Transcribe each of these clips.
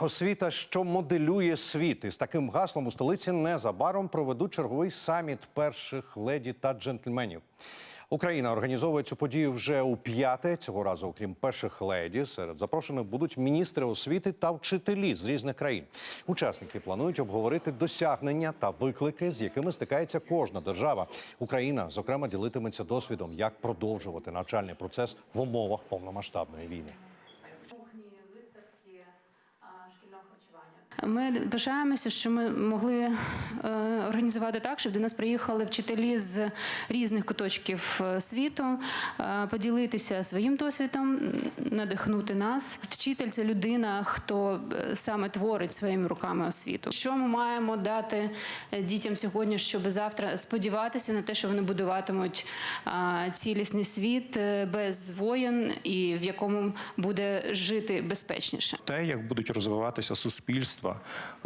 Освіта, що моделює світ, і з таким гаслом у столиці незабаром проведуть черговий саміт перших леді та джентльменів. Україна організовує цю подію вже у п'яте. Цього разу, окрім перших леді, серед запрошених будуть міністри освіти та вчителі з різних країн. Учасники планують обговорити досягнення та виклики, з якими стикається кожна держава. Україна, зокрема, ділитиметься досвідом, як продовжувати навчальний процес в умовах повномасштабної війни. Шкільного харчування. Ми пишаємося, що ми могли е, організувати так, щоб до нас приїхали вчителі з різних куточків е, світу, е, поділитися своїм досвідом, надихнути нас. Вчитель це людина, хто саме творить своїми руками освіту. Що ми маємо дати дітям сьогодні, щоб завтра сподіватися на те, що вони будуватимуть цілісний світ без воєн і в якому буде жити безпечніше. те, як будуть розвиватися суспільства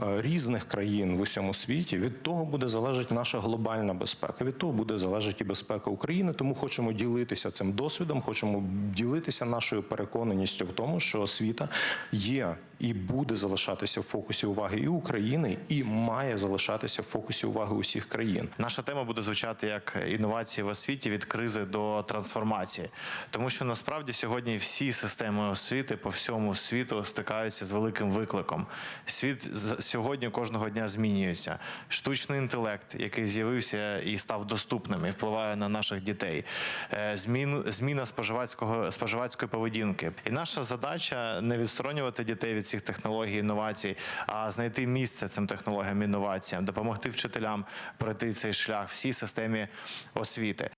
е, різних країн в усьому світі, від того буде залежати наша глобальна безпека. Від того буде залежати і безпека України. Тому хочемо ділитися цим досвідом, хочемо ділитися нашою переконаністю в тому, що освіта є і буде залишатися в фокусі уваги і України, і має залишатися в фокусі уваги усіх країн. Наша тема буде звучати як інновації в освіті від кризи до трансформації, тому що насправді сьогодні всі системи освіти по всьому світу стикаються з великим викликом. Світ сьогодні кожного дня змінюється. Штучний інтелект, який з'явився і став доступним, і впливає на наших дітей. Е, Змін зміна споживацького споживацької поведінки. І наша задача не відсторонювати дітей від цих технологій інновацій, а знайти місце цим технологіям інноваціям, допомогти вчителям пройти цей шлях всій системі освіти.